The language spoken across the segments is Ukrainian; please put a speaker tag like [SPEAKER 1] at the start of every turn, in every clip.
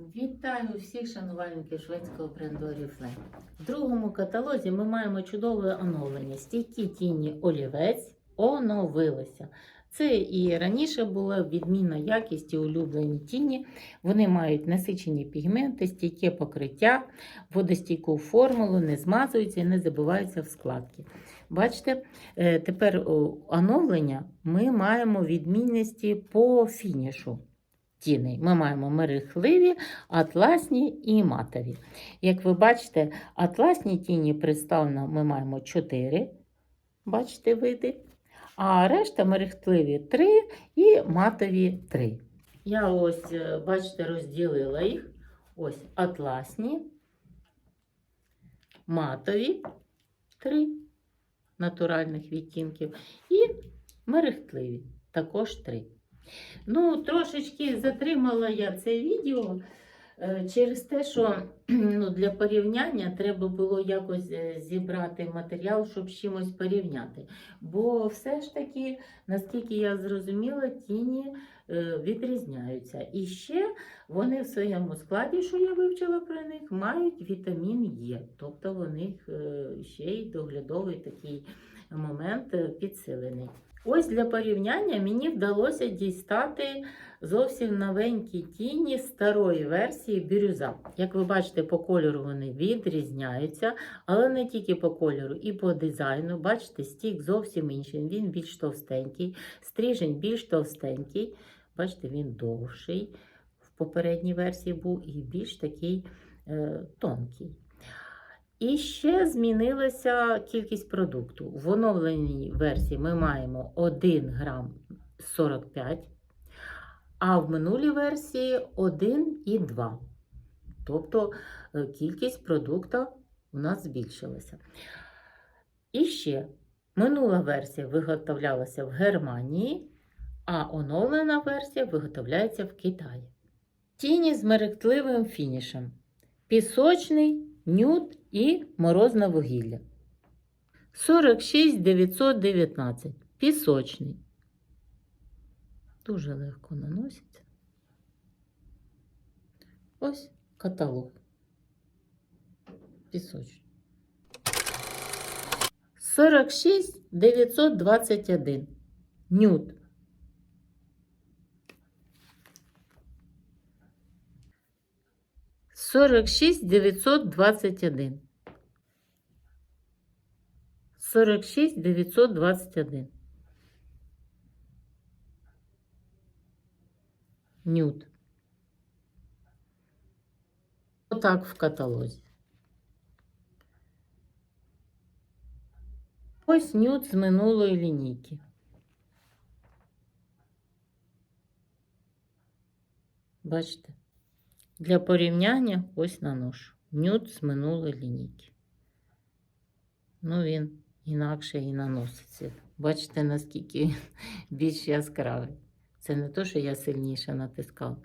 [SPEAKER 1] Вітаю всіх шанувальників шведського бренду Oriflame. В другому каталозі ми маємо чудове оновлення. Стійкі тіні олівець оновилися. Це і раніше була відмінна якість улюблені тіні. Вони мають насичені пігменти, стійке покриття, водостійку формулу, не змазуються і не забиваються в складки. Бачите, е, тепер оновлення ми маємо відмінності по фінішу тіней. Ми маємо мерехливі, атласні і матові. Як ви бачите, атласні тіні представлено ми маємо 4, бачите, види, а решта мерехтливі 3 і матові 3. Я ось, е, бачите, розділила їх. Ось атласні, матові 3 натуральних відтінків і мерехтливі також 3. Ну, трошечки затримала я це відео е, через те, що ну, для порівняння треба було якось е, зібрати матеріал, щоб з чимось порівняти. Бо все ж таки, наскільки я зрозуміла, тіні е, відрізняються. І ще вони в своєму складі, що я вивчила про них, мають вітамін Е. Тобто в них ще й доглядовий такий момент підсилений. Ось для порівняння мені вдалося дістати зовсім новенькі тіні старої версії бірюза. Як ви бачите, по кольору вони відрізняються, але не тільки по кольору, і по дизайну. Бачите, стік зовсім інший, він більш товстенький, стрижень більш товстенький. Бачите, він довший. В попередній версії був і більш такий е, тонкий. І ще змінилася кількість продукту. В оновленій версії ми маємо 1 грам 45, а в минулій версії 1,2. Тобто е, кількість продукту у нас збільшилася. І ще минула версія виготовлялася в Германії, а оновлена версія виготовляється в Китаї. Тіні з мерехтливим фінішем. Пісочний нюд і морозне вугілля. 46 919. Пісочний. Дуже легко наноситься. Ось каталог. Пісочний. 46 921. нюд. 46 921. 46 921. Нют. так в каталозі. Ось нюд з минулої лінійки. Бачите? Для порівняння ось наношу. Нюд з минулої лінійки. Ну, він інакше і наноситься. Бачите, наскільки він більш яскравий. Це не то, що я сильніше натискала.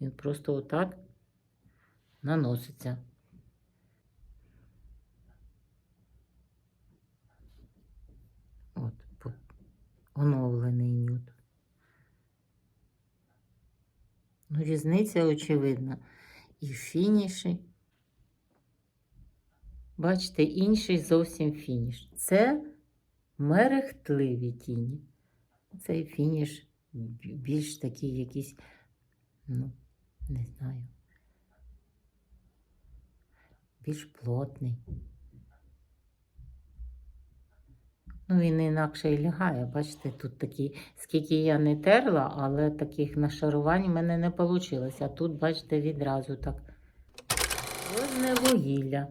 [SPEAKER 1] Він просто отак наноситься. От, оновлений нюд. Ну, різниця очевидна. І фініші. Бачите, інший зовсім фініш. Це мерехтливі тіні. Цей фініш більш такий якийсь, ну, не знаю, більш плотний. Ну, він інакше і лягає. Бачите, тут такі, скільки я не терла, але таких нашарувань в мене не вийшло. А тут, бачите, відразу так. Возне вугілля.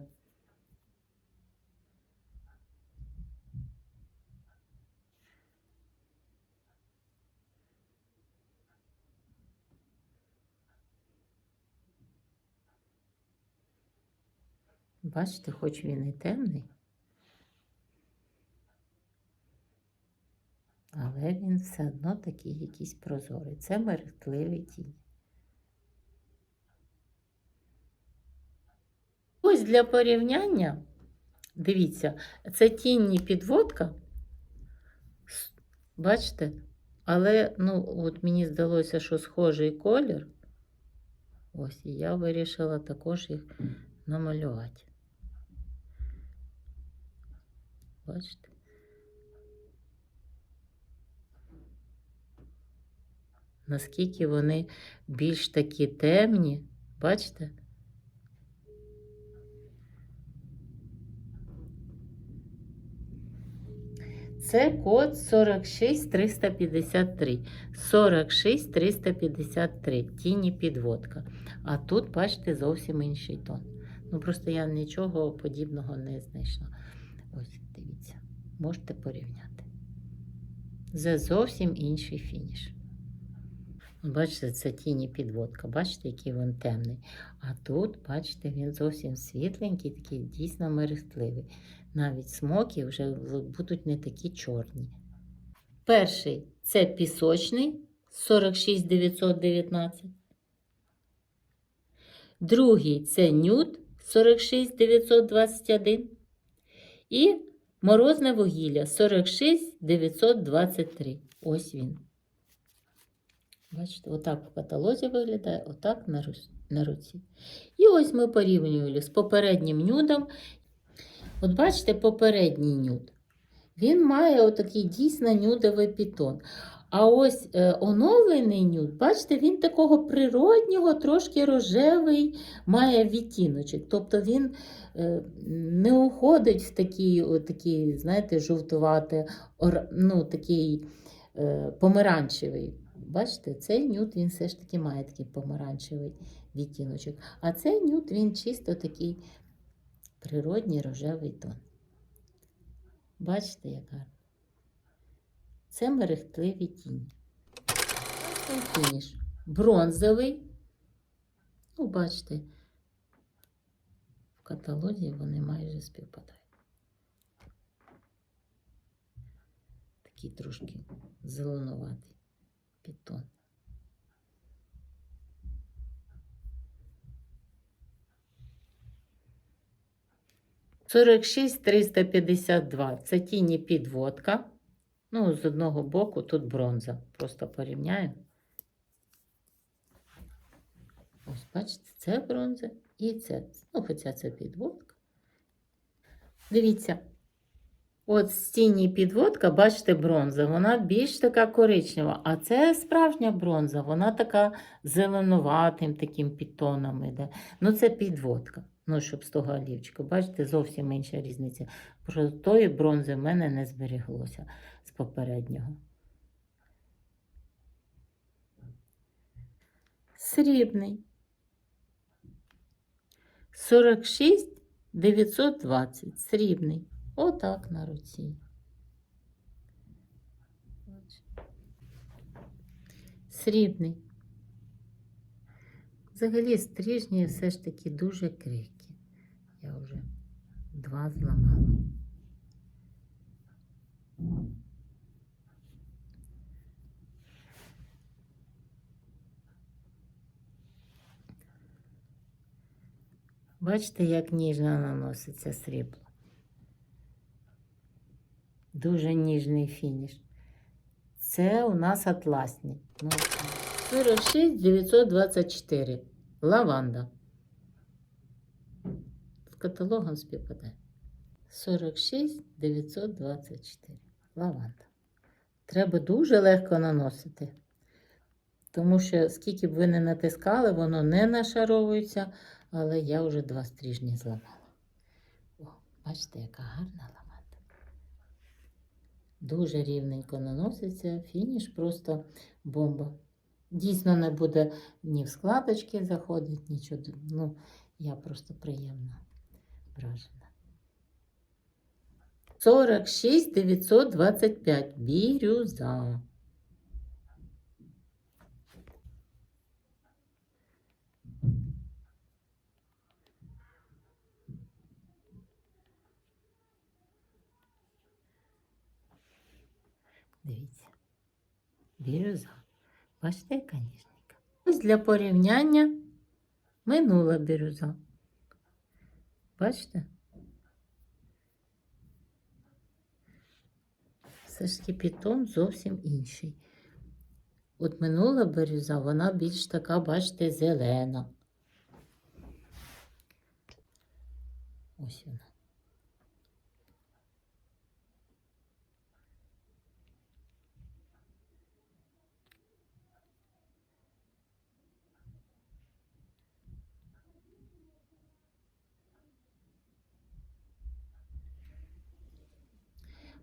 [SPEAKER 1] Бачите, хоч він і темний. Але він все одно такий якийсь прозорий. Це мерехтливий тінь. Ось для порівняння, дивіться, це тінні підводка. Бачите? Але ну, от мені здалося, що схожий колір. Ось, і я вирішила також їх намалювати. Бачите? Наскільки вони більш такі темні, бачите? Це код 46353. 46353. Тіні підводка. А тут, бачите, зовсім інший тон. Ну, просто я нічого подібного не знайшла. Ось, дивіться, можете порівняти. Це зовсім інший фініш. Бачите, це тіні підводка. Бачите, який він темний. А тут, бачите, він зовсім світленький, такий дійсно мерехтливий. Навіть смоки вже будуть не такі чорні. Перший це пісочний 46919. Другий це нюд 46921. І морозне вугілля 46923. Ось він. Бачите, отак в каталозі виглядає, отак на, руці. І ось ми порівнювали з попереднім нюдом. От бачите, попередній нюд. Він має отакий дійсно нюдовий пітон. А ось е, оновлений нюд, бачите, він такого природнього, трошки рожевий має відтіночок. Тобто він е, не уходить в такий, о, такий знаєте, жовтуватий, ор- ну, такий е, помаранчевий. Бачите, цей нюд він все ж таки має такий помаранчевий відтіночок. А цей нюд він чисто такий природній рожевий тон. Бачите, як гарно? Це мерехтливі тіні. Фініш. Бронзовий. Ну, бачите, в каталозі вони майже співпадають. Такий трошки зеленуватий підтон. Сорок шість триста п'ятдесят два. Це тіні підводка. Ну, з одного боку тут бронза. Просто порівняємо. Ось, бачите, це бронза і це. Ну, хоча це підводка. Дивіться. От з підводка, бачите, бронза, вона більш така коричнева, а це справжня бронза, вона така зеленуватим таким підтоном іде. Ну, це підводка. Ну, щоб з того олівчика. Бачите, зовсім інша різниця. Про тої бронзи в мене не зберіглося з попереднього. Срібний. 46 920. Срібний. Отак на руці. Срібний. Взагалі стрижні все ж таки дуже крихкі. Я вже два зламала. Бачите, як ніжно наноситься срібло. Дуже ніжний фініш. Це у нас атласні. Ну, 46 924. Лаванда. З каталогом співпадає. 46 924. Лаванда. Треба дуже легко наносити. Тому що, скільки б ви не натискали, воно не нашаровується, але я вже два стрижні зламала. О, бачите, яка гарна ламанда. Дуже рівненько наноситься, фініш просто бомба. Дійсно не буде ні в складочки заходить, нічого. Ну, я просто приємно вражена. 46 925. Бірюза. бірюза. Бачите, яка. Ось для порівняння минула бірюза. Бачите? Все ж кипітон зовсім інший. От минула бірюза, вона більш така, бачите, зелена. Ось вона.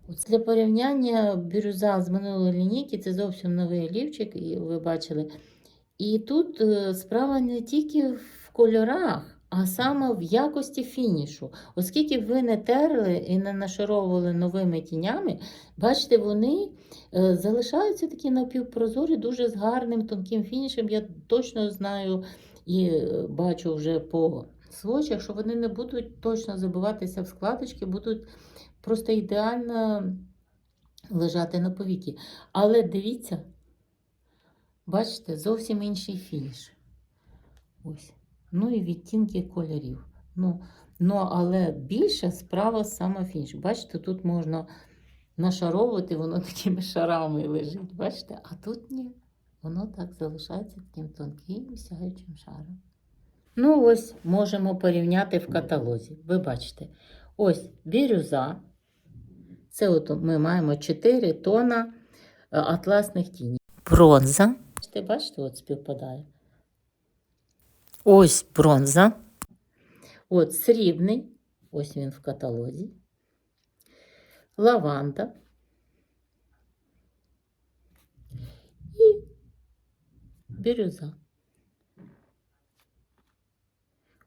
[SPEAKER 1] Для порівняння бірюза з минулої лінійки це зовсім новий олівчик, і ви бачили. І тут е, справа не тільки в кольорах, а саме в якості фінішу. Оскільки ви не терли і не нашаровували новими тінями, бачите, вони е, залишаються такі напівпрозорі, дуже з гарним тонким фінішем. Я точно знаю і е, бачу вже по свочах, що вони не будуть точно забиватися в складочки, будуть просто ідеально лежати на повіки. Але дивіться, бачите, зовсім інший фініш. Ось. Ну і відтінки кольорів. Ну, ну але більше справа саме фініш. Бачите, тут можна нашаровувати, воно такими шарами лежить. Бачите? А тут ні. Воно так залишається таким тонким сяючим шаром. Ну, ось можемо порівняти в каталозі. Ви бачите, ось бірюза. Це от ми маємо 4 тона е, атласних тіней. Бронза. Бачите, бачите, от співпадає. Ось бронза. От срібний. Ось він в каталозі. Лаванда. І бірюза.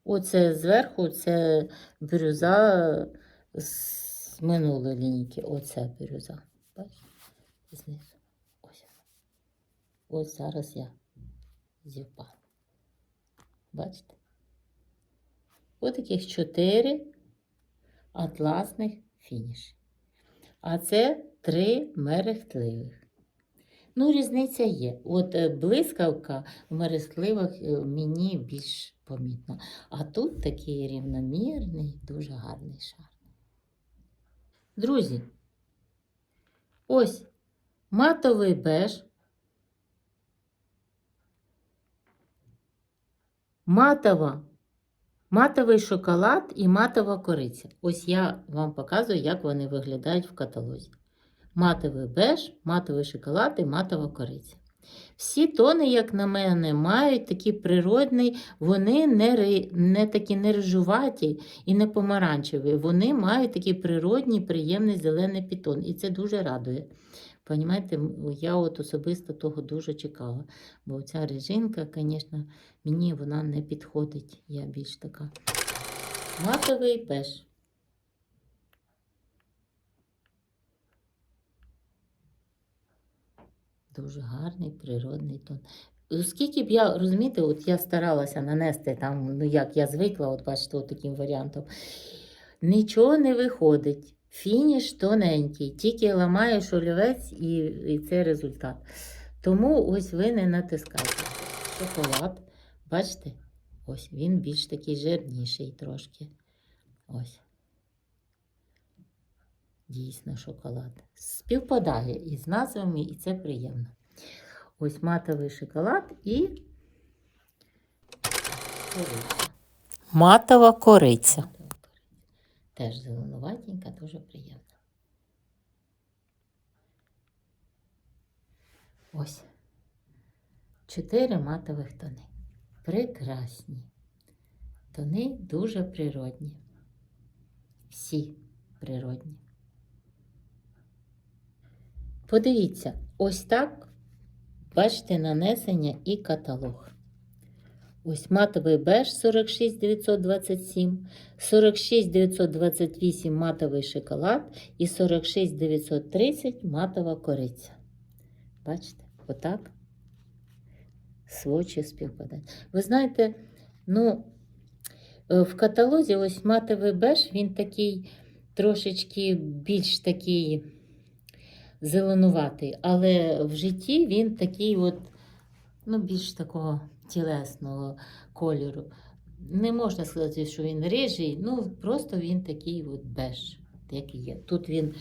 [SPEAKER 1] Оце зверху це бірюза з минулої лінійки. Оце бірюза. Бачите? Знизу. Ось. Ось зараз я зівпала. Бачите? Ось таких чотири атласних фініші. А це три мерехтливих. Ну, різниця є. От е, блискавка в мерехтливих е, мені більш помітна. А тут такий рівномірний, дуже гарний шар. Друзі, ось матовий беж, матова, матовий шоколад і матова кориця. Ось я вам показую, як вони виглядають в каталозі. Матовий беж, матовий шоколад і матова кориця. Всі тони, як на мене, мають такий природний, вони не, не такі не рижуваті і не помаранчеві. Вони мають такий природний, приємний зелений підтон. І це дуже радує. Понімаєте, я от особисто того дуже чекала. Бо ця режинка, звісно, мені вона не підходить. Я більш така. Матовий беж. Дуже гарний природний тон. Оскільки б я, розумієте, от я старалася нанести там, ну як я звикла, от бачите, от таким варіантом. Нічого не виходить. Фініш тоненький, тільки ламаєш олівець і, і це результат. Тому ось ви не натискайте. Шоколад, бачите, ось він більш такий жирніший трошки. Ось. Дійсно, шоколад. Співпадає із назвами, і це приємно. Ось матовий шоколад і кориця. Матова кориця. Теж зеленуватенька, дуже приємна. Ось. Чотири матових тони. Прекрасні. Тони дуже природні. Всі природні. Подивіться, ось так, бачите, нанесення і каталог. Ось матовий беж 46927, 46928 матовий шоколад і 46930 матова кориця. Бачите, отак свочі співпадають. Ви знаєте, ну, е, в каталозі ось матовий беж, він такий трошечки більш такий зеленуватий, але в житті він такий от, ну, більш такого тілесного кольору. Не можна сказати, що він рижий, ну просто він такий от беж, який є. Тут він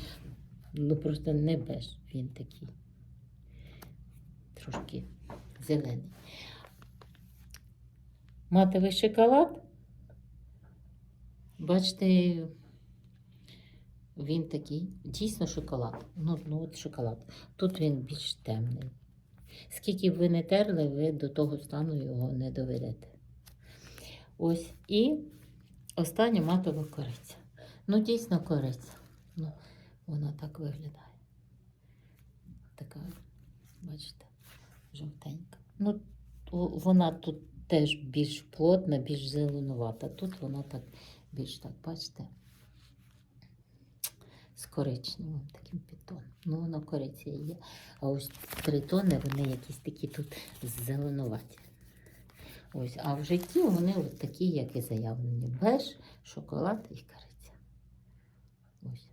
[SPEAKER 1] ну, просто не беж, він такий трошки зелений. Матовий шоколад Бачите, він такий, дійсно шоколад. Ну, ну от шоколад. Тут він більш темний. Скільки б ви не терли, ви до того стану його не доведете. Ось і остання матова кориця. Ну, дійсно кориця. Ну, вона так виглядає. Така, бачите, жовтенька. Ну, вона тут теж більш плотна, більш зеленувата. Тут вона так більш так, бачите, з коричневим таким підтоном. Ну, воно кориця є. А ось три тони, вони якісь такі тут зеленуваті. Ось, а в житті вони от такі, як і заявлені. Беж, шоколад і кориця. Ось.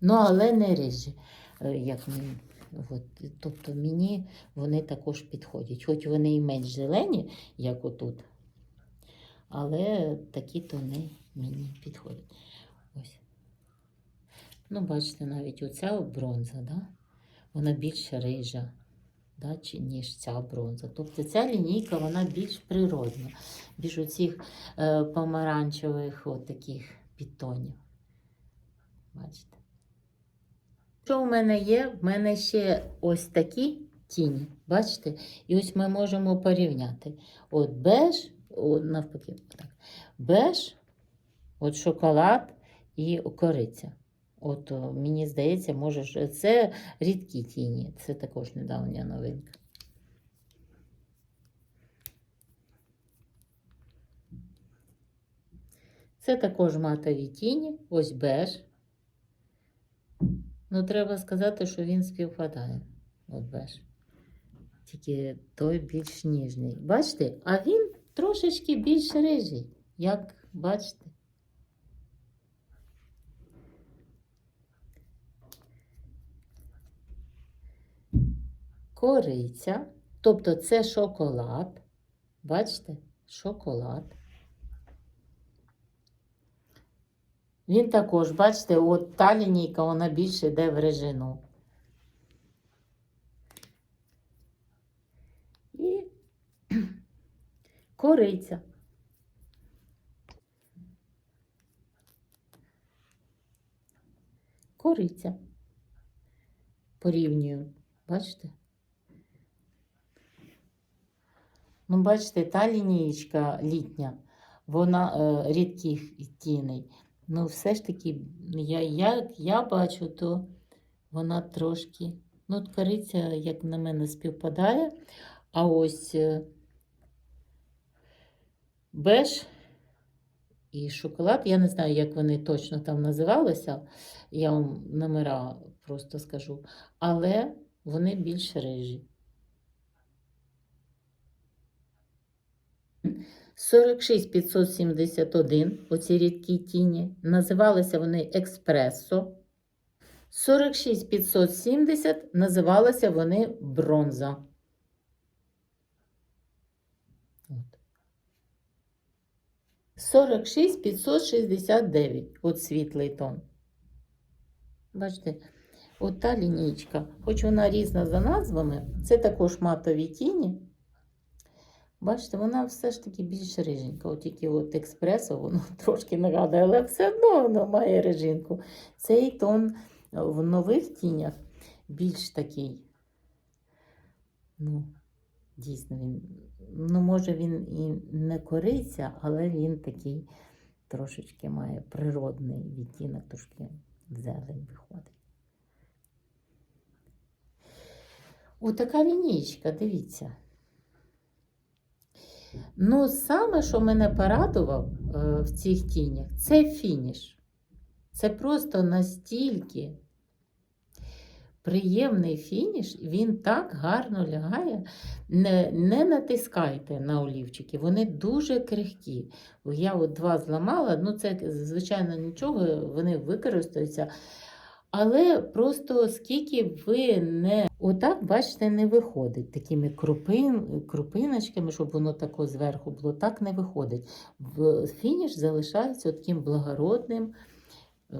[SPEAKER 1] Ну, але не рижі. е, Як мені. От, тобто мені вони також підходять. Хоч вони і менш зелені, як отут. Але такі тони мені підходять. Ось. Ну, бачите, навіть оця бронза, да? вона більш рижа, да? ніж ця бронза. Тобто ця лінійка вона більш природна, більш оцих е, помаранчевих от таких підтонів. Бачите? Що в мене є? В мене ще ось такі тіні. Бачите? І ось ми можемо порівняти. От беж, от навпаки, так. Беж, от шоколад і кориця. От мені здається, може, це рідкі тіні. Це також недавня новинка. Це також матові тіні, ось беж. Ну, треба сказати, що він співпадає. От беж. Тільки той більш ніжний. Бачите? А він трошечки більш рижий, як бачите. Кориця, тобто це шоколад. Бачите? Шоколад. Він також, бачите, от та лінійка, вона більше йде в режину. І кориця. Кориця. Порівнюю. Бачите? Ну, бачите, та лінієчка літня, вона е, рідких тіней. Ну, все ж таки, я, як я бачу, то вона трошки. Ну, кориця, як на мене, співпадає. А ось е, беж і шоколад, я не знаю, як вони точно там називалися. Я вам номера просто скажу. Але вони більш рижі. 46571, оці рідкі тіні, називалися вони експресо. 46570 називалися вони бронза. От. 46569, от світлий тон. Бачите, от та лінійка, хоч вона різна за назвами, це також матові тіні. Бачите, вона все ж таки більш риженька. От тільки от експресо, воно трошки нагадує, але все одно воно має рижинку. Цей тон в нових тінях більш такий. Ну, дійсно, він, ну, може, він і не кориця, але він такий трошечки має природний відтінок, трошки зелень виходить. Отака лінійка, дивіться. Ну, саме, що мене порадував е, в цих тінях, це фініш. Це просто настільки приємний фініш, він так гарно лягає. Не, не натискайте на олівчики, вони дуже крихкі. Я от два зламала, ну це, звичайно, нічого, вони використаються. Але просто скільки ви не отак, бачите, не виходить такими крупин, крупиночками, щоб воно тако зверху було, так не виходить. Фініш залишається таким благородним, е,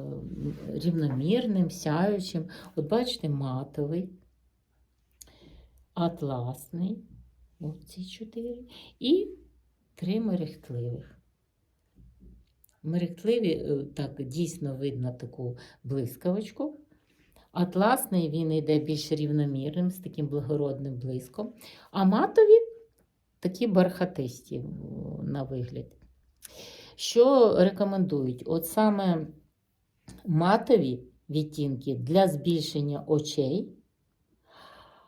[SPEAKER 1] рівномірним, сяючим. От бачите, матовий, атласний, от ці чотири, і три мерехтливих. Мерехтливі, е, так дійсно видно таку блискавочку. Атласний він йде більш рівномірним, з таким благородним блиском. А матові такі бархатисті на вигляд. Що рекомендують? От саме матові відтінки для збільшення очей.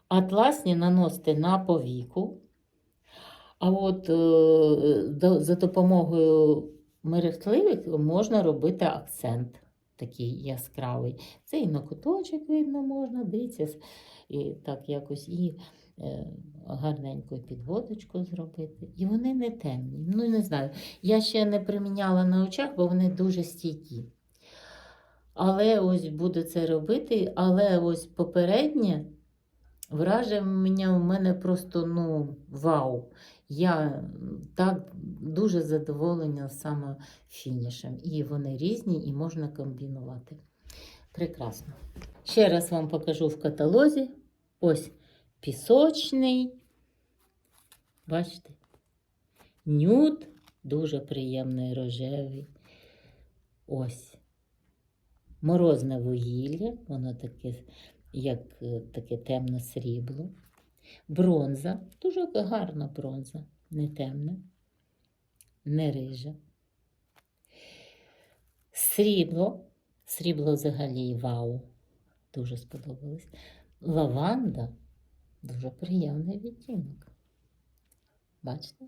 [SPEAKER 1] Атласні наносити на повіку. А от е, за допомогою мерехтливих можна робити акцент такий яскравий. Це і на куточок видно можна, дивіться, і так якось і е, гарненьку підводочку зробити. І вони не темні. Ну, не знаю. Я ще не приміняла на очах, бо вони дуже стійкі. Але ось буду це робити. Але ось попереднє враження в мене просто ну, вау. Я так дуже задоволена саме фінішем. І вони різні, і можна комбінувати. Прекрасно. Ще раз вам покажу в каталозі. Ось пісочний. Бачите? Нюд, дуже приємний рожевий. Ось. Морозне вугілля, воно таке, як е, таке темне срібло. Бронза, дуже гарна бронза, не темна, не рижа. Срібло, срібло взагалі вау, дуже сподобалось. Лаванда, дуже приємний відтінок. Бачите?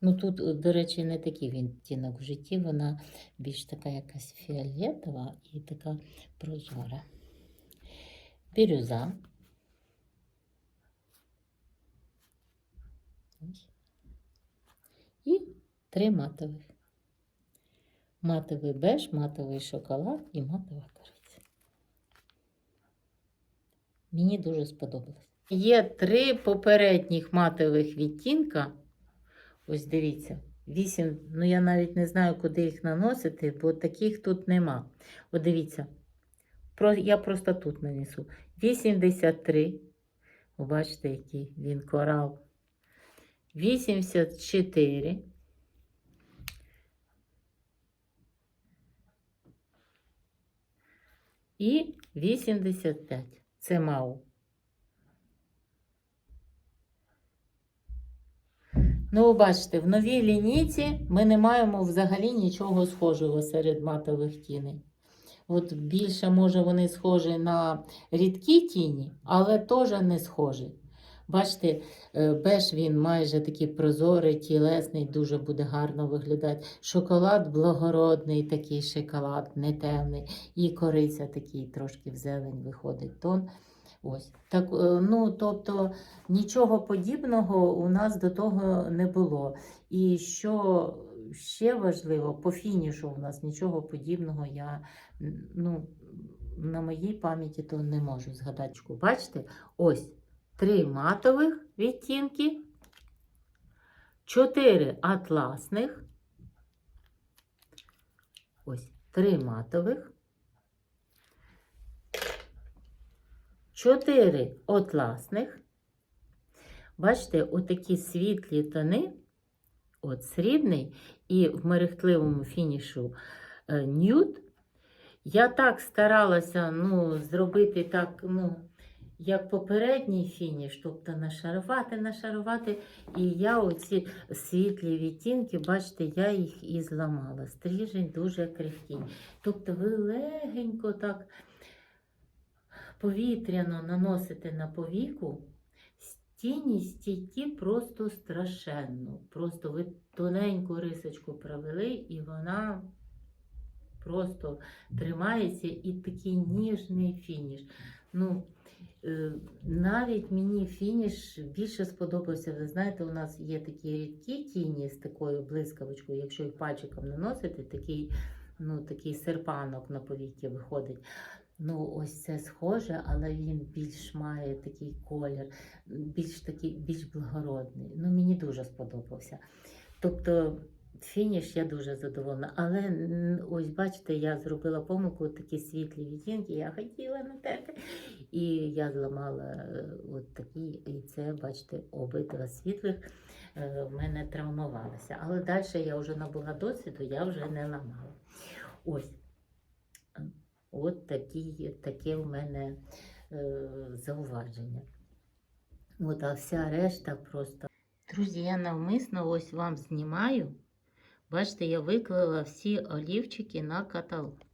[SPEAKER 1] Ну тут, до речі, не такий відтінок в житті, вона більш така якась фіолетова і така прозора. Бірюза. І три матових. Матовий беж, матовий шоколад і матова кориця. Мені дуже сподобалось. Є три попередніх матових відтінка. Ось дивіться. Вісім, ну я навіть не знаю, куди їх наносити, бо таких тут нема. От дивіться, я просто тут нанесу. 83. Ви бачите, який він корал. 84. І 85. Це мау. Ну, бачите, в новій лінійці ми не маємо взагалі нічого схожого серед матових тіней. От більше, може, вони схожі на рідкі тіні, але теж не схожі. Бачите, беж він майже такий прозорий, тілесний, дуже буде гарно виглядати. Шоколад благородний, такий шоколад, не темний. І кориця такий трошки в зелень виходить тон. Ось. Так, е, ну, тобто нічого подібного у нас до того не було. І що ще важливо, по фінішу у нас нічого подібного я ну, на моїй пам'яті то не можу згадати. Бачите, ось три матових відтінки, чотири атласних. Ось три матових. Чотири атласних. Бачите, отакі світлі тони, от срібний і в мерехтливому фінішу е, нюд. Я так старалася ну, зробити так, ну, як попередній фініш, тобто нашарувати, нашарувати. І я оці світлі відтінки, бачите, я їх і зламала. Стріжень дуже крихкий. Тобто ви легенько так повітряно наносите на повіку, тіні стійкі просто страшенно. Просто ви тоненьку рисочку провели, і вона просто тримається і такий ніжний фініш. Ну, навіть мені фініш більше сподобався. Ви знаєте, у нас є такі рідкі тіні з такою блискавочкою, якщо їх пальчиком наносити, такий, ну, такий серпанок на повіки виходить. Ну, ось це схоже, але він більш має такий колір, більш такий, більш благородний. Ну, мені дуже сподобався. Тобто, фініш я дуже задоволена. Але ось бачите, я зробила помилку, такі світлі відтінки, я хотіла натерти. І я зламала е, от такі, і це, бачите, обидва світлих. е, в мене травмувалася. Але далі я вже набула досвіду, я вже не ламала. Ось. От такі, таке в мене е, зауваження. От, а вся решта просто. Друзі, я навмисно ось вам знімаю. Бачите, я виклала всі олівчики на каталог.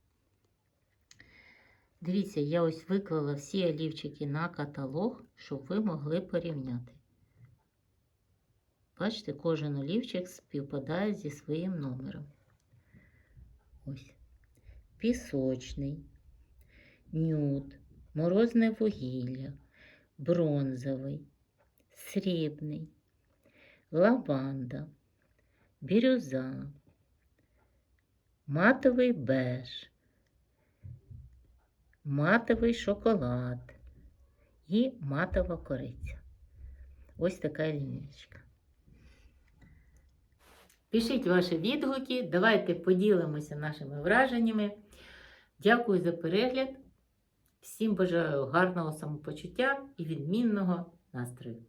[SPEAKER 1] Дивіться, я ось виклала всі олівчики на каталог, щоб ви могли порівняти. Бачите, кожен олівчик співпадає зі своїм номером. Ось. Пісочний, нюд, морозне вугілля, бронзовий, срібний, лаванда, бірюза, матовий беж, матовий шоколад і матова кориця. Ось така лінічка. Пишіть ваші відгуки, давайте поділимося нашими враженнями. Дякую за перегляд. Всім бажаю гарного самопочуття і відмінного настрою.